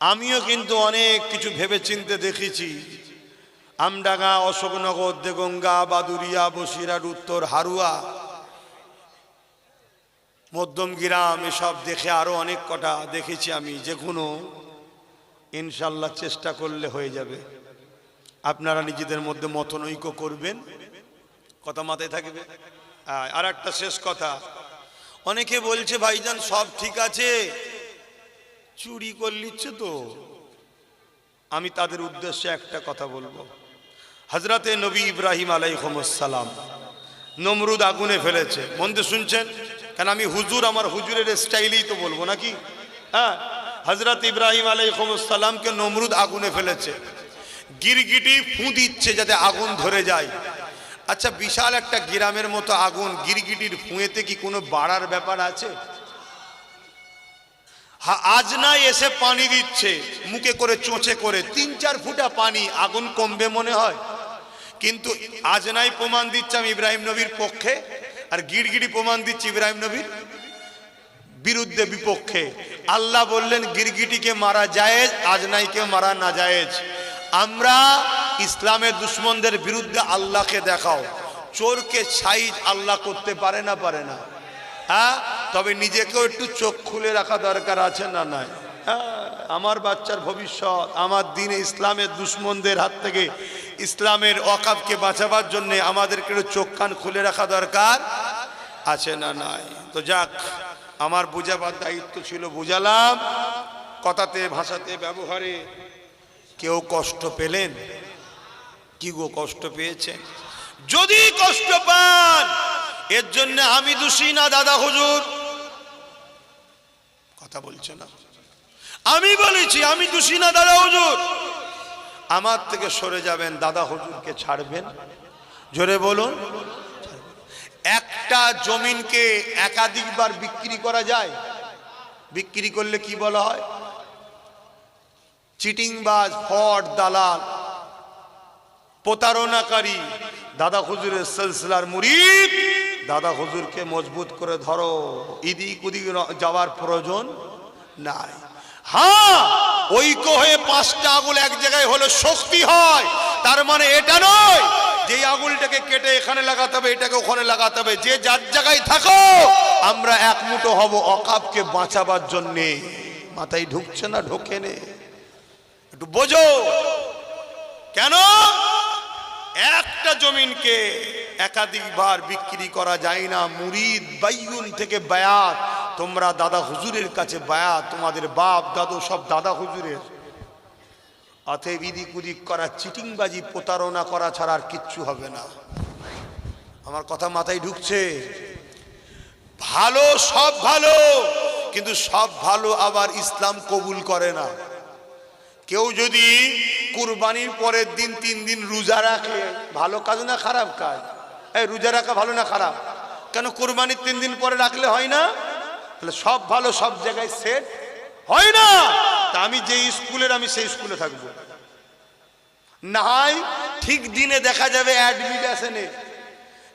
আমিও কিন্তু অনেক কিছু ভেবে চিনতে দেখেছি। আমডাঙ্গা, অশোকনগর, দেগঙ্গা, বাদুরিয়া, বসিরহাট, উত্তর, হারুয়া মধ্যমগ্রাম এসব দেখে আরও অনেক কটা দেখেছি আমি যে কোনো ইনশাল্লাহ চেষ্টা করলে হয়ে যাবে। আপনারা নিজেদের মধ্যে মতনৈক্য করবেন। কথা মাথায় থাকবে। আর একটা শেষ কথা। অনেকে বলছে, ভাইজান, সব ঠিক আছে? চুরি করলিচ্ছে তো। আমি তাদের উদ্দেশ্যে একটা কথা বলব। হজরতে নবী ইব্রাহিম আলাইহমসালাম নমরুদ আগুনে ফেলেছে। মন্দে শুনছেন? কেন আমি হুজুর, আমার হুজুরের স্টাইলেই তো বলব নাকি? হ্যাঁ? হজরত ইব্রাহিম আলাইহমসালামকে নমরুদ আগুনে ফেলেছে। গিরগিটি ফু দিচ্ছে যাতে আগুন ধরে যায়। আচ্ছা বিশাল একটা গ্রামের মতো আগুন, গিরগিটির ফুঁয়েতে কি কোনো বাড়ার ব্যাপার আছে? আজ নাই এসে পানি দিচ্ছে, মুখে করে চোঁচে করে, তিন চার ফুটা পানি আগুন কমবে মনে হয়। কিন্তু আজ নাই প্রমাণ দিচ্ছে আমি ইব্রাহিম নবীর পক্ষে, আর গিরগিরি প্রমাণ দিচ্ছি ইব্রাহিম নবীর বিরুদ্ধে বিপক্ষে। আল্লাহ বললেন গিরগিটিকে মারা জায়েজ আজনাইকে মারা না জায়েজ। আমরা ইসলামের দুশ্মনদের বিরুদ্ধে আল্লাহকে দেখাও। চোরকে সাইজ আল্লাহ করতে পারে না পারে না। হ্যাঁ তবে নিজেকেও একটু চোখ খুলে রাখা দরকার আছে না নাই? হ্যাঁ আমার বাচ্চার ভবিষ্যৎ, আমার দিনে ইসলামের দুশ্মনদের হাত থেকে ইসলামের অকাবকে বাঁচাবার জন্য আমাদেরকে চোখ কান খুলে রাখা দরকার আছে না নাই? তো যাক, আমার বুঝাবার দায়িত্ব ছিল বুঝালাম, কথাতে, ভাষাতে, ব্যবহারে কেউ কষ্ট পেলেন? কি গো কষ্ট পেয়েছেন? যদি কষ্ট পান এর জন্য আমি দোষী না, দাদা হুজুর? কথা বলছে না। আমি বলেছি, আমি দোষী না, দাদা হুজুর? আমার থেকে সরে যাবেন, দাদা হুজুরকে ছাড়বেন। জোরে বলুন। একটা জমিনকে একাধিকবার বিক্রি করা যায়। বিক্রি করলে কি বলা হয়? চিটিংবাজ ফট দালাল, প্রতারণাকারী, দাদা হুজুরের সিলসিলার মুরিদ। দাদা হুজুরকে মজবুত করে ধরো ইদিক উদিক যাওয়ার প্রয়োজন নাই। হ্যাঁ ঐক্য হয়ে পাঁচটা আগুল এক জায়গায় হলে শক্তি হয়। তার মানে এটা নয় যে আগুলটাকে কেটে এখানে লাগাতে হবে, এটাকে ওখানে লাগাতে হবে। যে যার জায়গায় থাকো, আমরা এক মুঠো হব অকাবকে বাঁচাবার জন্যে। মাথায় ঢুকছে না ঢোকে নে একটু বোঝো। কেন? একটা জমিনকে একাধিকবার বিক্রি করা যায় না। মুরিদ বাইয়ুন থেকে বায়াত। তোমরা দাদা হুজুরের কাছে বায়াত। তোমাদের বাপ, দাদু সব দাদা হুজুরের। অতএব ইদিক উদিক করা, চিটিংবাজি, প্রতারণা করা ছাড়া আর কিচ্ছু হবে না। আমার কথা মাথায় ঢুকছে। ভালো সব ভালো, কিন্তু সব ভালো আবার ইসলাম কবুল করে না। কেউ যদি কুরবানির পরের দিন তিন দিন রোজা রাখে ভালো কাজ না খারাপ কাজ? এই, রোজা রাখা ভালো না খারাপ? কেন কুরবানির তিন দিন পরে রাখলে হয় না? তাহলে সব ভালো, সব জায়গায় সেট হয় না! তা আমি যে স্কুলের, আমি সেই স্কুলে থাকব। না হয় ঠিক দিনে দেখা যাবে অ্যাডমিট অ্যাডমিটেশনে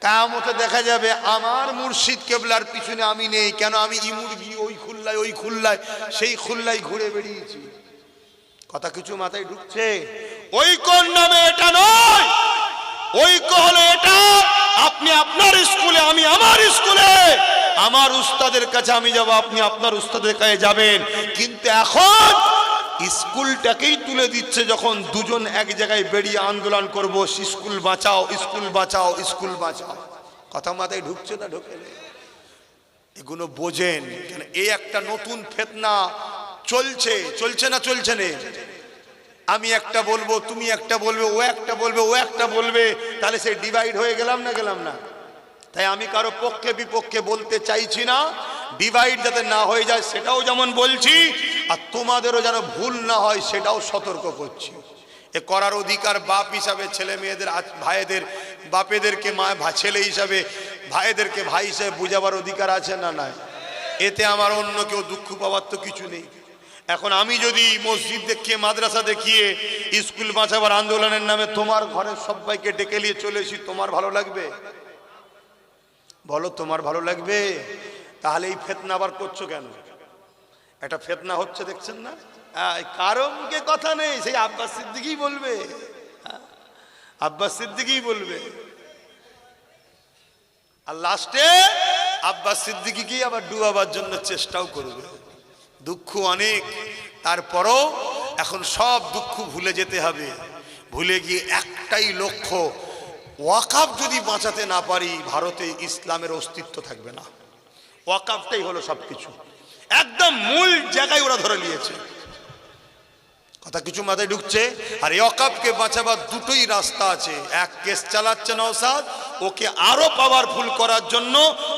কামতে দেখা যাবে আমার মুর্শিদ কেবলার পিছনে আমি নেই। কেন আমি ইমুর গিয়ে ওই খুল্লায় ওই খুল্লায়, সেই খুল্লায় ঘুরে বেরিয়েছি কথা কিছু মাথায় ঢুকছে। ঐক্যর নামে এটা নয়। ঐক্য হলো এটা, আপনি আপনার স্কুলে, আমি আমার স্কুলে। আমার উস্তাদের কাছে আমি যাব, আপনি আপনার উস্তাদের কাছে যাবেন। কিন্তু এখন স্কুলটাকেই তুলে দিচ্ছে যখন দুজন এক জায়গায় বেরিয়ে আন্দোলন করব, স্কুল বাঁচাও স্কুল বাঁচাও স্কুল বাঁচাও। কথা মাথায় ঢুকছে না, ঢোকে? এগুলো বোঝেন এই একটা নতুন ফেতনা। চলছে চলছে না চলছে না? আমি একটা বলব, তুমি একটা বলবে, ও একটা বলবে, ও একটা বলবে, তাহলে সে ডিভাইড হয়ে গেলাম না গেলাম না? তাই আমি কারও পক্ষে বিপক্ষে বলতে চাইছি না ডিভাইড যাতে না হয়ে যায় সেটাও যেমন বলছি, আর তোমাদেরও যেন ভুল না হয় সেটাও সতর্ক করছি। এ করার অধিকার বাপ হিসাবে, ছেলে মেয়েদের ভাইদের, বাপেদেরকে মা ছেলে হিসাবে, ভাইদেরকে ভাই হিসাবে বুঝাবার অধিকার আছে না নাই? এতে আমার অন্য কেউ দুঃখ পাওয়ার তো কিছু নেই। এখন আমি যদি মসজিদ দেখিয়ে মাদ্রাসা দেখিয়ে স্কুল বাঁচাবার আন্দোলনের নামে তোমার ঘরের সবাইকে ডেকে নিয়ে চলে এসি তোমার ভালো লাগবে? বলো তোমার ভালো লাগবে? তাহলে এই ফেতনা আবার করছ কেন? একটা ফেতনা হচ্ছে দেখছেন না? আহ, কারও কথা নেই সেই আব্বাস সিদ্দিকই বলবে। হ্যাঁ, আব্বাস সিদ্দিকই বলবে। আর লাস্টে আব্বাস সিদ্দিকিকেই আবার ডুবাবার জন্য চেষ্টাও করবে। দুঃখ অনেক, তারপরও এখন সব দুঃখ ভুলে যেতে হবে। ভুলে গিয়ে একটাই লক্ষ্য, ওয়াকাফ যদি বাঁচাতে না পারি, ভারতে ইসলামের অস্তিত্ব থাকবে না। ওয়াকাফটাই হলো সব কিছু একদম মূল জায়গায় ওরা ধরে নিয়েছে। কথা কিছু মাথায় ঢুকছে? আর অকাপকে বাঁচাবার দুটোই রাস্তা আছে। এক কেস চালাচ্ছে নওসাদ, ওকে আরও পাওয়ারফুল করার জন্য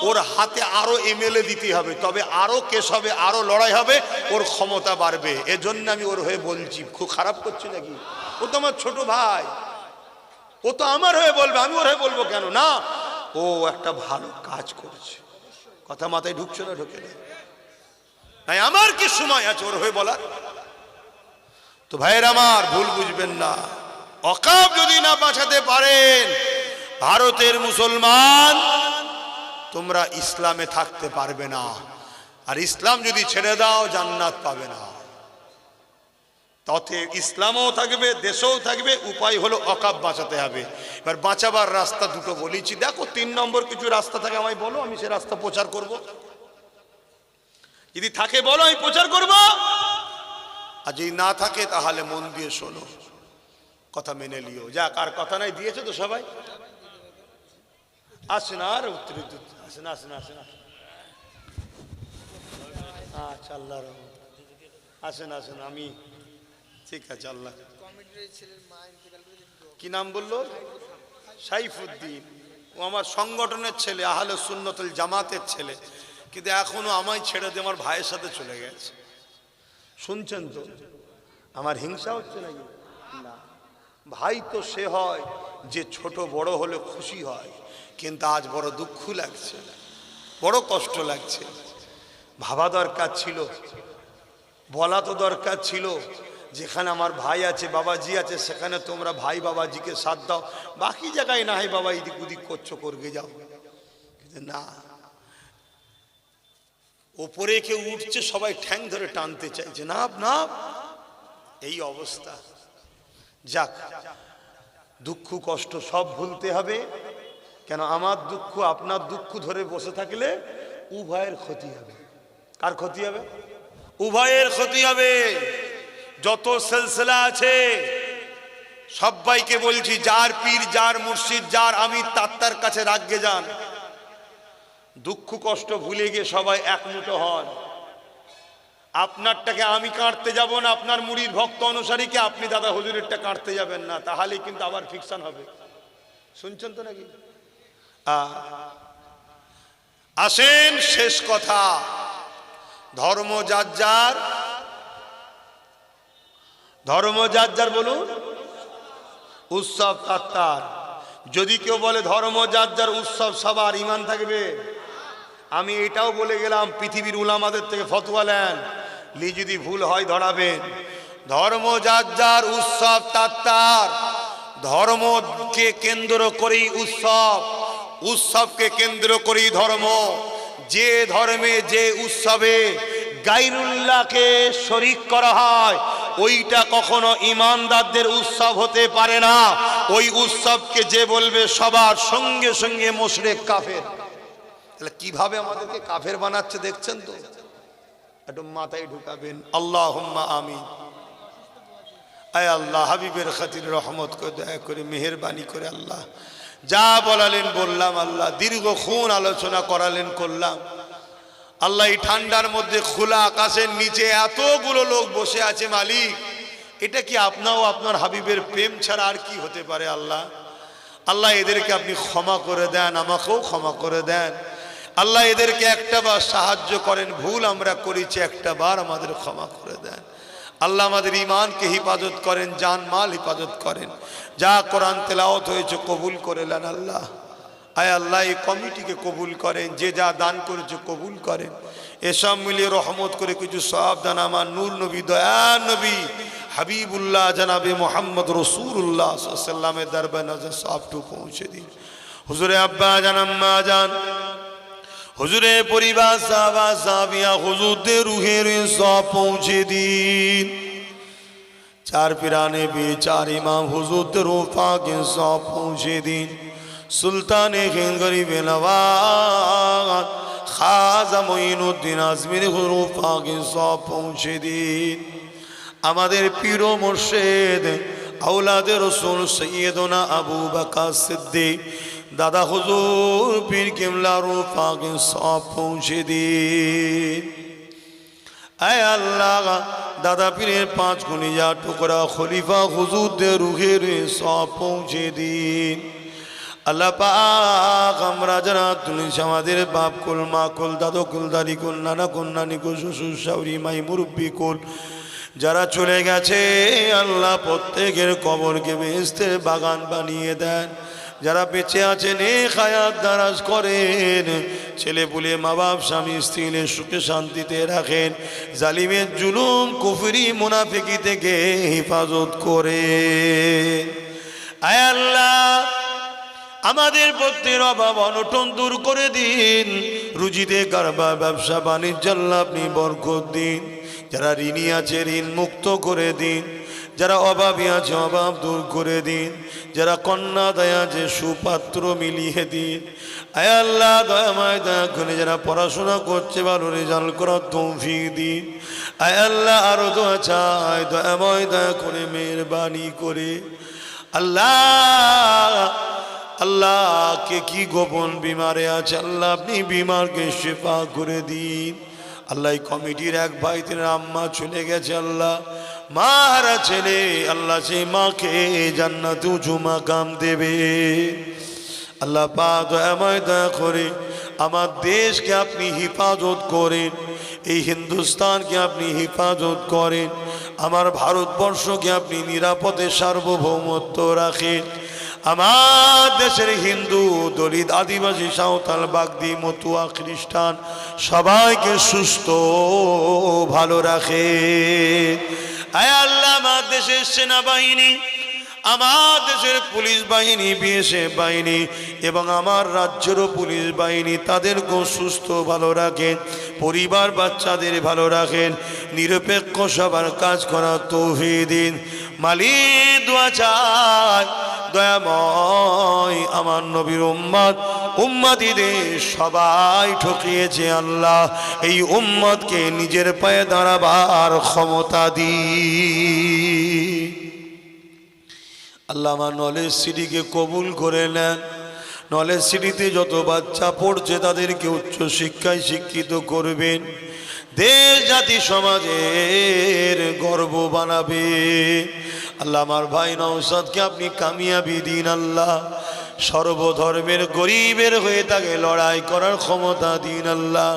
ওর হাতে আরও এমএলএ দিতে হবে। তবে আরও কেস হবে, আরও লড়াই হবে, ওর ক্ষমতা বাড়বে। এজন্য আমি ওর হয়ে বলছি, খুব খারাপ করছি নাকি? ও তো আমার ছোট ভাই। ও তো আমার হয়ে বলবে, আমি ওর হয়ে বলব কেন? না, ও একটা ভালো কাজ করছে। কথা মাথায় ঢুকছে না, ঢুকে না। আমার কি সময় আছে ওর হয়ে বলার? তো ভাইয়ের আমার ভুল বুঝবেন না। অকাব যদি না বাঁচাতে পারেন, ভারতের মুসলমান, তোমরা ইসলামে থাকতে পারবে না। আর ইসলাম যদি ছেড়ে দাও, জান্নাত পাবে না। তথে ইসলামও থাকবে, দেশেও থাকবে, উপায় হলো অকাব বাঁচাতে হবে। এবার বাঁচাবার রাস্তা দুটো বলেছি। দেখো, তিন নম্বর কিছু রাস্তা থাকে, আমায় বলো, আমি সে রাস্তা প্রচার করব। যদি থাকে, বলো, আমি প্রচার করব। আর যদি না থাকে, তাহলে মন দিয়ে শোনো। কথা মেনে লিও যাক, আর কথা নাই, দিয়েছে তো সবাই? আসেন আর উত্তরিত আসেন আসেন আসেন আসেন। আচ্ছা আল্লাহ রহমত। আসেন আসেন, আমি ঠিক আছে, আল্লাহ। কি নাম বলল? সাইফুদ্দিন। ও আমার সংগঠনের ছেলে, আহলে সুন্নতুল জামাতের ছেলে। কিন্তু এখনও আমায় ছেড়ে দিয়ে আমার ভাইয়ের সাথে চলে গেছে। শুনছেন তো? আমার হিংসা হচ্ছে নাকি? না। ভাই তো সে হয় যে ছোট বড় হলে খুশি হয়, কিন্তু আজ বড় দুঃখ লাগছে, বড় কষ্ট লাগছে। ভাবা দরকার ছিল, বলা তো দরকার ছিল, যেখানে আমার ভাই আছে, বাবাজি আছে, সেখানে তোমরা ভাই বাবাজিকে সাথ দাও। বাকি জায়গায় না হয় বাবা এদিক ওদিক করছ করবে যাও। না ওপরে কেউ উঠছে, সবাই ঠ্যাং ধরে টানতে চাইছে না না এই অবস্থা। যাক, দুঃখ, কষ্ট সব ভুলতে হবে। কেন, আমার দুঃখ, আপনার দুঃখ ধরে বসে থাকলে উভয়ের ক্ষতি হবে। কার ক্ষতি হবে? উভয়ের ক্ষতি হবে। যত সিলসিলা আছে, সবাইকে বলছি, যার পীর, যার মুর্শিদ, যার আমি তার কাছে রাগ্যে যান। দুঃখ কষ্ট ভুলে গিয়ে সবাই একমুটো হন। আপনারটাকে আমি কাটতে যাব না, আপনার মুড়ির ভক্ত অনুসারীকে আপনি দাদা হুজুরেরটা কাটতে যাবেন না তাহলে কিন্তু আবার ফিকশন হবে। শুনছেন তো নাকি? আসেন শেষ কথা। ধর্ম যার যার। ধর্ম যার যার বলুন। উৎসব তার যদি কেউ বলে ধর্ম যার যার, উৎসব সবার ইমান থাকবে। আমি এটাও বলে গেলাম, পৃথিবীর উলামাদের থেকে ফতোয়া নেন। লি যদি ভুল হয় ধরাবেন। ধর্ম যার যার উৎসব, তার তার। ধর্মকে কেন্দ্র করেই উৎসব, উৎসবকে কেন্দ্র করেই ধর্ম। যে ধর্মে, যে উৎসবে গাইরুল্লাহকে শরিক করা হয়, ওইটা কখনো ইমানদারদের উৎসব হতে পারে না। ওই উৎসবকে যে বলবে সবার সঙ্গে সঙ্গে মোশরেক কাফের। তাহলে কীভাবে আমাদেরকে কাফের বানাচ্ছে দেখছেন তো? একটু মাথায় ঢুকাবেন আল্লাহ আমিন। আয় আল্লাহ, হাবিবের খাতির রহমত করে, দয়া করে, মেহরবানি করে আল্লাহ। যা বলালেন বললাম আল্লাহ, দীর্ঘক্ষণ আলোচনা করালেন, করলাম। আল্লাহ, এই ঠান্ডার মধ্যে খোলা আকাশের নিচে এতগুলো লোক বসে আছে মালিক, এটা কি আপনাও আপনার হাবিবের প্রেম ছাড়া আর কি হতে পারে আল্লাহ? আল্লাহ, এদেরকে আপনি ক্ষমা করে দেন, আমাকেও ক্ষমা করে দেন। আল্লাহ এদেরকে একটা বার সাহায্য করেন, ভুল আমরা করেছি, একটা বার আমাদের ক্ষমা করে দেন। আল্লাহ আমাদের ইমানকে হিফাজত করেন, জান মাল হিফাজত করেন। যা কোরআন তেলাওত হয়েছে কবুল করে নেন আল্লাহ। আয় আল্লাহ, এই কমিটিকে কবুল করেন, যে যা দান করেছে কবুল করেন। এসব মিলিয়ে রহমত করে কিছু সব দান আমার নূর নবী দয়া নবী, হাবিবুল্লাহ জানাবে মোহাম্মদ রসুল্লাহ সাল্লামের দরবার নজর সবটু পৌঁছে দিন। হুজুরে আব্বা জান, আম্মা জান হুজুরে পরিবার সাহাবা সাহাবিয়া হুজুরদের রুহের সব পৌঁছে দিন। চার পিরানে বি, চার ইমাম হুজুরদের রূপাকে সব পৌঁছে দিন। সুলতানে হিন্দ গরিবে নওয়াজ, খাজা মঈনুদ্দিন আজমির রূপাকে সব পৌঁছে দিন। আমাদের পীর মোর্শেদ আউলাদের রসুল সৈয়দনা আবু বাকা সিদ্দিক দাদা হুজুর, পীর কিমলা রূপাকে সব পৌঁছে দিন। আয় আল্লাহ, দাদা পীরের পাঁচ গুণিয়া টুকরা খলিফা হুজুরদের রুহের সব পৌঁছে দিন। আল্লাহ পাক, আমরা যারা তুলিস আমাদের বাপ কুল, মা কুল, দাদু কুল, দাদি কুল, নানা কুল, নানি কুল, শ্বশুর, শাউরি, মাই, মুরব্বী কুল, যারা চলে গেছে, আল্লাহ প্রত্যেকের কবরকে বেহেস্তের বাগান বানিয়ে দেন। যারা বেঁচে আছেন, এ খায়াত দারাজ করেন। ছেলে পুলে মা বাপ স্বামী স্ত্রীর সুখে শান্তিতে রাখেন। জালিমের জুলুম কুফরি মুনাফিকি থেকে হেফাজত করে। আল্লাহ, আমাদের প্রত্যেকের অভাব অনটন দূর করে দিন। রুজিতে কারবার, ব্যবসা, বাণিজ্য আপনি বরকত দিন। যারা ঋণী আছে, ঋণ মুক্ত করে দিন। যারা অভাবী আছে, অভাব দূর করে দিন। যারা কন্যা দয়া যে সুপাত্র মিলিয়ে দিন। আয় আল্লাহ দয়াময় দয়া করে যারা পড়াশোনা করছে, ভালো রেজাল্ট করার তৌফিক দিন। আয় আল্লাহ, আরও দোয়া চায় দয়াময় দয়া করে মেহরবানি করে। আল্লাহ আল্লাহ কে কি গোপন বিমারে আছে? আল্লাহ আপনি বিমারকে শেফা করে দিন। আল্লাহ কমিটির এক ভাই তিনি আম্মা চলে গেছে, আল্লাহ। মা হারা ছেলে আল্লাহ সেই মাকে জান্নাত উঁচু মাকাম দেবে। আল্লাহ পা দয়াময় দয়া করে আমার দেশকে আপনি হেফাজত করেন, এই হিন্দুস্তানকে আপনি হেফাজত করেন, আমার ভারতবর্ষকে আপনি নিরাপদে সার্বভৌমত্ব রাখেন। আমার দেশের হিন্দু, দলিত, আদিবাসী, সাঁওতাল, বাগদি, মতুয়া, খ্রিস্টান সবাইকে সুস্থ, ভালো রাখে আয় আল্লাহ, আমার দেশের সেনাবাহিনী, আমার দেশের পুলিশ বাহিনী, বিএসএফ বাহিনী এবং আমার রাজ্যেরও পুলিশ বাহিনী তাদেরকেও সুস্থ, ভালো রাখেন, পরিবার বাচ্চাদের ভালো রাখেন, নিরপেক্ষ সবার কাজ করা তৌহিদিন মালিক, দোয়া চায় দয়াময় আমার নবীর উম্মত। উম্মাদিদের সবাই ঠকিয়েছে আল্লাহ। এই উম্মতকে নিজের পায়ে দাঁড়াবার ক্ষমতা দি আল্লাহ আমার নলেজ সিটিকে কবুল করে নেন। নলেজ সিটিতে যত বাচ্চা পড়ছে তাদেরকে উচ্চ শিক্ষায় শিক্ষিত করবেন। দেশ জাতি সমাজের গর্ব বানাবে। আল্লাহ, আমার ভাই নৌসাদকে আপনি কামিয়াবি দিন আল্লাহ। সর্বধর্মের গরিবের হয়ে তাকে লড়াই করার ক্ষমতা দিন আল্লাহ।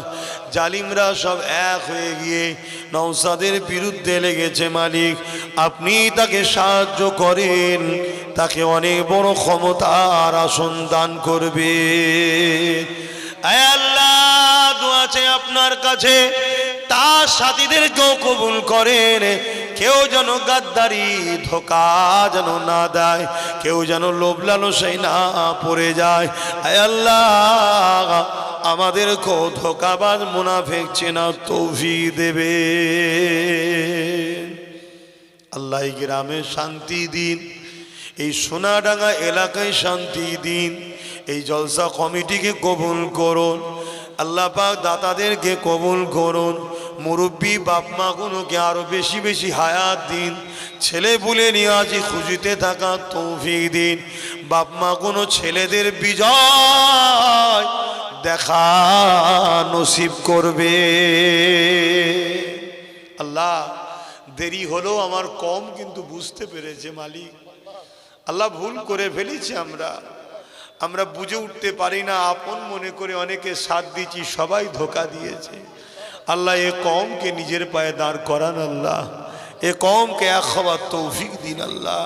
জালিমরা সব এক হয়ে গিয়ে নৌসাদের বিরুদ্ধে লেগেছে মালিক। আপনি তাকে সাহায্য করেন, তাকে অনেক বড় ক্ষমতার আসন দান করবে। আল্লাহ দোয়াছে আপনার কাছে, তার সাথীদেরকেও কবুল করেন। কেউ যেন গাদ্দারি, ধোকা যেন না দেয়। কেউ যেন লোভ লালসাই না পড়ে যায়। আল্লাহ, আমাদেরকেও ধোকাবাজ মুনাফেক চেনা তৌফি দেবে। আল্লাহ গ্রামে শান্তি দিন। এই সোনাডাঙ্গা এলাকায় শান্তি দিন। এই জলসা কমিটিকে কবুল করুন। আল্লাহ পাক দাতাদেরকে কবুল করুন। মুরব্বী বাপ মাগুলোকে আরও বেশি বেশি হায়াত দিন। ছেলে বুলে নিয়ে আজি খুঁজিতে থাকা তৌফিক দিন। বাপ কোনো ছেলেদের বিজয় দেখা নসিব করবে। আল্লাহ, দেরি হলেও আমার কম কিন্তু বুঝতে পেরেছে মালিক। আল্লাহ ভুল করে ফেলেছি আমরা। আমরা বুঝে উঠতে পারি না, আপন মনে করে অনেকে সাথ দিচ্ছি সবাই ধোকা দিয়েছে। আল্লাহ এ কমকে নিজের পায়ে দাঁড় করান আল্লাহ এ কমকে এক হবার তৌফিক দিন আল্লাহ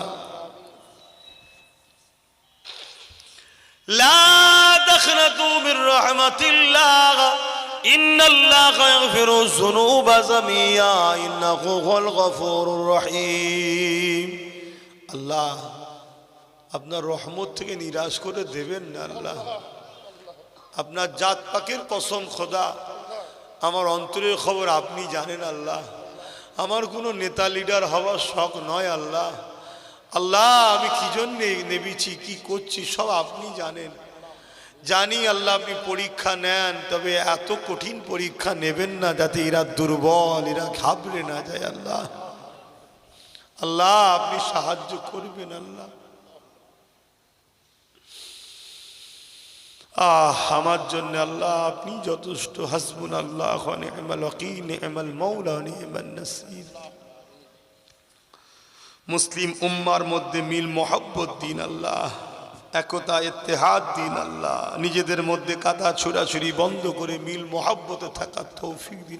لا تخنطوا من رحمة الله إن الله يغفر الذنوب جميعا إنه هو الغفور الرحيم আল্লাহ আপনার রহমত থেকে নিরাশ করে দেবেন না আল্লাহ আপনার জাত পাকের কসম খোদা আমার অন্তরের খবর আপনি জানেন আল্লাহ। আমার কোনো নেতা লিডার হওয়ার শখ নয় আল্লাহ। আল্লাহ, আমি কি জন্যে নেবেছি কি করছি, সব আপনি জানেন। জানি আল্লাহ, আপনি পরীক্ষা নেন, তবে এত কঠিন পরীক্ষা নেবেন না যাতে এরা দুর্বল, এরা ঘাবড়ে না যায় আল্লাহ। আল্লাহ, আপনি সাহায্য করবেন আল্লাহ। আহ, আমার জন্য আল্লাহ, আপনি যথেষ্ট। হাসবুন আল্লাহ মুসলিম উম্মার মধ্যে মিল, মোহাব্বত দিন আল্লাহ, একতা, ইত্তেহাদ দিন আল্লাহ। নিজেদের মধ্যে কাদা ছুরাছুরি বন্ধ করে মিল, মোহাব্বতে থাকার তৌফিক দিন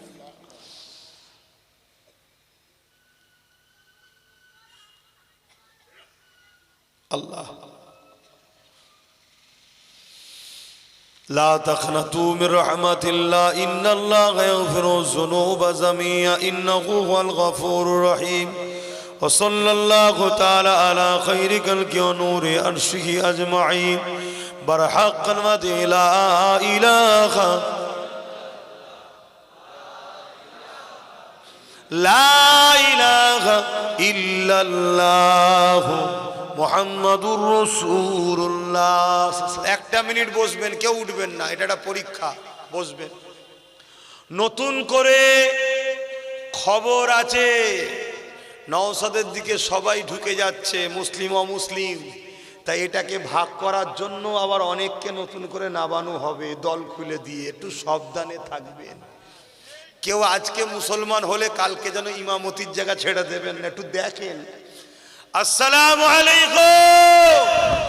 আল্লাহ لا تقنطوا من رحمة الله. إن الله يغفر الذنوب جميعا. إنه هو الغفور الرحيم. وصلى الله تعالى على خير خلق ونور عرشه أجمعين. برحق المد لا إله. لا إله إلا الله. মোহাম্মদুর রসুল্লাহ একটা মিনিট বসবেন, কেউ উঠবেন না, এটা একটা পরীক্ষা, বসবেন। নতুন করে খবর আছে, নওসাদের দিকে সবাই ঢুকে যাচ্ছে, মুসলিম অমুসলিম। তাই এটাকে ভাগ করার জন্য আবার অনেককে নতুন করে নামানো হবে, দল খুলে দিয়ে, একটু সাবধানে থাকবেন। কেউ আজকে মুসলমান হলে কালকে যেন ইমামতির জায়গা ছেড়ে দেবেন না, একটু দেখেন। السلام عليكم!